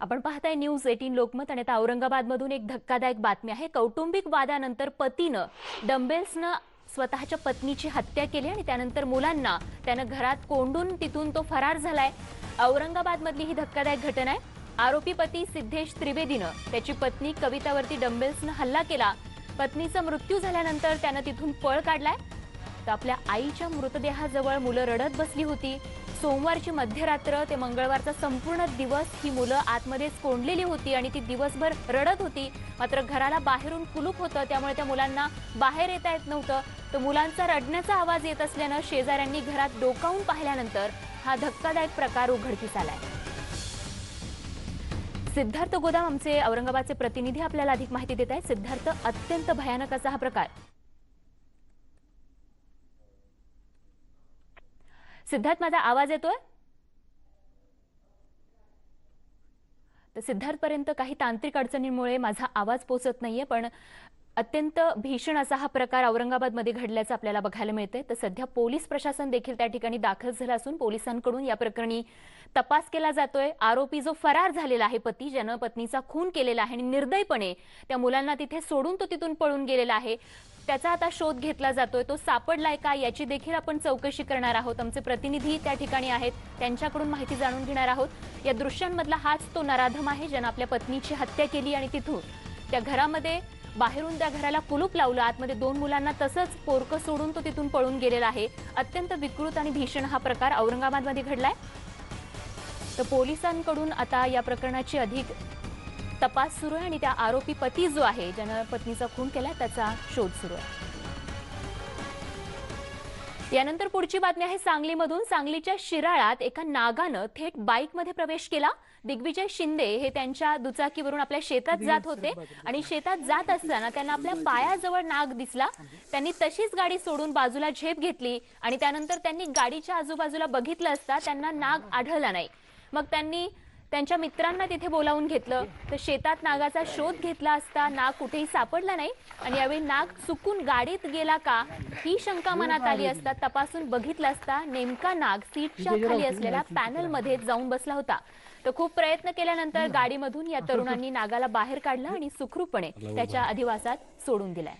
आपण पाहताय news eighteen Lokmat आणि आता औरंगाबादमधून एक धक्कादायक बातमी आहे. कौटुंबिक वादानंतर पतीनं डंबेल्सनं स्वतःच्या पत्नीची हत्या केली आणि त्यानंतर मुलांना त्यानं घरात कोंडून तिथून तो फरार झालाय. औरंगाबादमधली ही धक्कादायक घटना आहे. आरोपी पती सिद्धेश त्रिवेदीनं त्याची पत्नी कवितावरती डंबेल्सनं हल्ला केला. पत्नीचा मृत्यू झाल्यानंतर त्यानं तिथून पळ काढलाय. तर आपल्या आईच्या मृतदेहाजवळ मुलं रडत बसली होती. सोमवारची मध्यरात्र ते मंगळवारचा संपूर्ण दिवस ही मुलं आतमध्येच कोंडलेली होती आणि ती दिवसभर रडत होती. मात्र घराला बाहेरून कुलूप होतं त्यामुळे त्या मुलांना बाहेर येता येत नव्हतं. तर मुलांचा रडण्याचा आवाज येत असल्यानं शेजाऱ्यांनी घरात डोकावून पाहिल्यानंतर हा धक्कादायक प्रकार उघडकीस आलाय. सिद्धार्थ गोदाम आमचे औरंगाबादचे प्रतिनिधी आपल्याला अधिक माहिती देत आहेत. सिद्धार्थ अत्यंत भयानक असा हा प्रकार. सिद्धार्थ माझा आवाज येतोय? तर सिद्धार्थपर्यंत काही तांत्रिक अडचणींमुळे माझा आवाज पोचत नाहीये पण अत्यंत भीषण असा हा प्रकार औरंगाबादमध्ये घडल्याचं आपल्याला बघायला मिळतंय. तर सध्या पोलीस प्रशासन देखील त्या ठिकाणी दाखल झालं असून पोलिसांकडून या प्रकरणी तपास केला जातोय. आरोपी जो फरार झालेला आहे पती ज्यानं पत्नीचा खून केलेला आहे आणि निर्दयपणे त्या मुलांना तिथे सोडून तो तिथून पळून गेलेला आहे. त्याचा आता शोध घेतला जातोय. तो सापडलाय का याची देखील आपण चौकशी करणार आहोत. आमचे प्रतिनिधी त्या ठिकाणी आहेत. त्यांच्याकडून माहिती जाणून घेणार आहोत. या दृश्यांमधला हाच तो नराधम आहे ज्यानं आपल्या पत्नीची हत्या केली आणि तिथून त्या घरामध्ये बाहेरून त्या घराला कुलूप लावलं. आतमध्ये दोन मुलांना तसंच पोरकं सोडून तो तिथून पळून गेलेला आहे. अत्यंत विकृत आणि भीषण हा प्रकार औरंगाबादमध्ये घडलाय. तर पोलिसांकडून आता या प्रकरणाची अधिक तपास सुरू आहे आणि त्या आरोपी पती जो आहे ज्यानं पत्नीचा खून केला त्याचा शोध सुरू आहे. यानंतर पुढची बातमी आहे सांगलीमधून. सांगलीच्या शिराळात एका नागानं थेट बाईकमध्ये प्रवेश केला. दिग्विजय शिंदे हे त्यांच्या दुचाकीवरून आपल्या शेतात जात होते आणि शेतात जात असताना त्यांना आपल्या पायाजवळ नाग दिसला. त्यांनी तशीच गाडी सोडून बाजूला झेप घेतली आणि त्यानंतर त्यांनी गाडीच्या आजूबाजूला बघितलं असता त्यांना नाग आढळला नाही. मग त्यांनी त्यांच्या मित्रांना तिथे बोलावून घेतलं. तर शेतात नागाचा शोध घेतला असता नाग कुठेही सापडला नाही. आणि यावेळी नाग चुकून गाडीत गेला का? ही शंका मनात आली असता तपासून बघितलं असता नेमका नाग सीटच्या खाली असलेल्या पॅनलमध्ये जाऊन बसला होता. तर खूप प्रयत्न केल्यानंतर गाडीमधून या तरुणांनी नागाला बाहेर काढलं आणि सुखरूपपणे त्याच्या अधिवासात सोडून दिलाय.